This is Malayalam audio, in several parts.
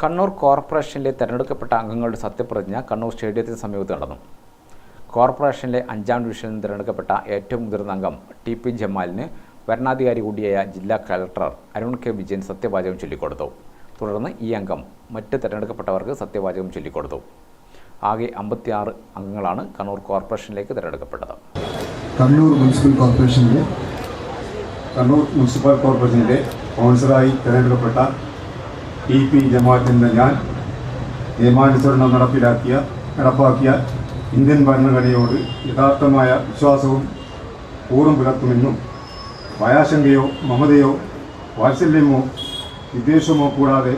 കണ്ണൂർ കോർപ്പറേഷനിലെ തിരഞ്ഞെടുക്കപ്പെട്ട അംഗങ്ങളുടെ സത്യപ്രതിജ്ഞ കണ്ണൂർ സ്റ്റേഡിയത്തിന് സമീപത്ത് നടന്നു. കോർപ്പറേഷനിലെ അഞ്ചാം ഡിവിഷനിൽ തിരഞ്ഞെടുക്കപ്പെട്ട ഏറ്റവും മുതിർന്ന അംഗം ടി പി ജമാലിന് ഭരണാധികാരി കൂടിയായ ജില്ലാ കലക്ടർ അരുൺ കെ വിജയൻ സത്യവാചകം ചൊല്ലിക്കൊടുത്തു. തുടർന്ന് ഈ അംഗം മറ്റ് തിരഞ്ഞെടുക്കപ്പെട്ടവർക്ക് സത്യവാചകം ചൊല്ലിക്കൊടുത്തു. ആകെ അമ്പത്തിയാറ് അംഗങ്ങളാണ് കണ്ണൂർ കോർപ്പറേഷനിലേക്ക് തിരഞ്ഞെടുക്കപ്പെട്ടത്. കണ്ണൂർ മുനിസിപ്പൽ കോർപ്പറേഷനിലെ കണ്ണൂർ മുനിസിപ്പൽ കോർപ്പറേഷനിലെ കൗൺസിലറായി തിരഞ്ഞെടുക്കപ്പെട്ട ടി പി ജമാഅത്തിന്റെ ഞാൻ നിയമാനുസരണം നടപ്പിലാക്കിയ നടപ്പാക്കിയ ഇന്ത്യൻ ഭരണഘടനയോട് യഥാർത്ഥമായ വിശ്വാസവും കൂറും പുലർത്തുമെന്നും ഭയാശങ്കയോ മമതയോ വാത്സല്യമോ വിദ്വേഷമോ കൂടാതെ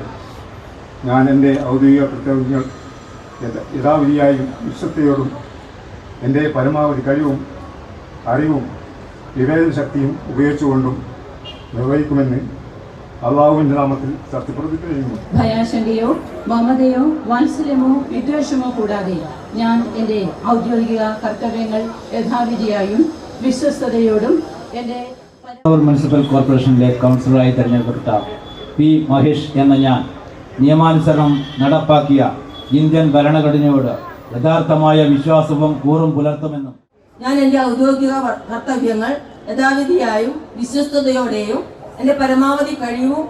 ഞാൻ എന്റെ ഔദ്യോഗിക കർത്തവ്യങ്ങൾ യഥ- യഥാവിധിയായും വിശ്വസ്തയോടും എന്റെ പരമാവധി കഴിവും അറിവും വിവേചന ശക്തിയും ഉപയോഗിച്ചുകൊണ്ടും നിർവഹിക്കുമെന്ന് അള്ളാഹുവിന്റെ നാമത്തിൽ സത്യപ്രതിജ്ഞ ചെയ്യുന്നു ഭയാശങ്കയോ മമതയോ വാത്സല്യമോ വിദ്വേഷമോ കൂടാതെ ഞാൻ എന്റെ ഔദ്യോഗിക കർത്തവ്യങ്ങൾ യഥാവിധിയായും വിശ്വസ്തയോടും എന്റെ മുനിസിപ്പൽ കോർപ്പറേഷനിലെ കൗൺസിലറായി തെരഞ്ഞെടുക്കപ്പെട്ട പി മഹേഷ് എന്ന ഞാൻ നിയമാനുസരണം നടപ്പാക്കിയ ഇന്ത്യൻ ഭരണഘടനയോട് യഥാർത്ഥമായ വിശ്വാസവും കൂറും പുലർത്തുമെന്നും ഞാൻ എന്റെ ഔദ്യോഗിക കർത്തവ്യങ്ങൾ യഥാവിധിയായും വിശ്വസ്തയോടെയും എന്റെ പരമാവധി കഴിവും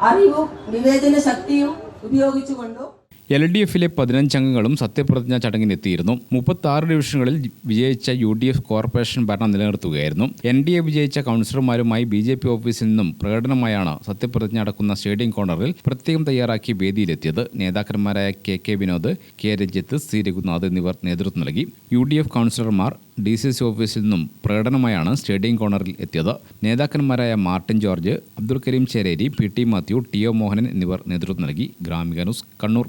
അറിവും വിവേചന ശക്തിയും ഉപയോഗിച്ചുകൊണ്ടും എൽ ഡി എഫിലെ പതിനഞ്ചംഗങ്ങളും സത്യപ്രതിജ്ഞാ ചടങ്ങിനെത്തിയിരുന്നു. മുപ്പത്തി ആറ് ഡിവിഷനുകളിൽ വിജയിച്ച യു ഡി എഫ് കോർപ്പറേഷൻ ഭരണം നിലനിർത്തുകയായിരുന്നു. എൻ ഡി എ വിജയിച്ച കൗൺസിലർമാരുമായി ബി ജെ പി ഓഫീസിൽ നിന്നും പ്രകടനമായാണ് സത്യപ്രതിജ്ഞ അടക്കുന്ന സ്റ്റേഡിയം കോർണറിൽ പ്രത്യേകം തയ്യാറാക്കി വേദിയിലെത്തിയത്. നേതാക്കന്മാരായ K K Vinod K Ranjith C Raghunath എന്നിവർ നേതൃത്വം നൽകി. യു ഡി എഫ് കൗൺസിലർമാർ ഡി സി സി ഓഫീസിൽ നിന്നും പ്രകടനമായാണ് സ്റ്റേഡിയം കോർണറിൽ എത്തിയത്. നേതാക്കന്മാരായ Martin George Abdul Karim Chereri P T Mathew T O Mohanan എന്നിവർ നേതൃത്വം നൽകി. ഗ്രാമിക ന്യൂസ് കണ്ണൂർ.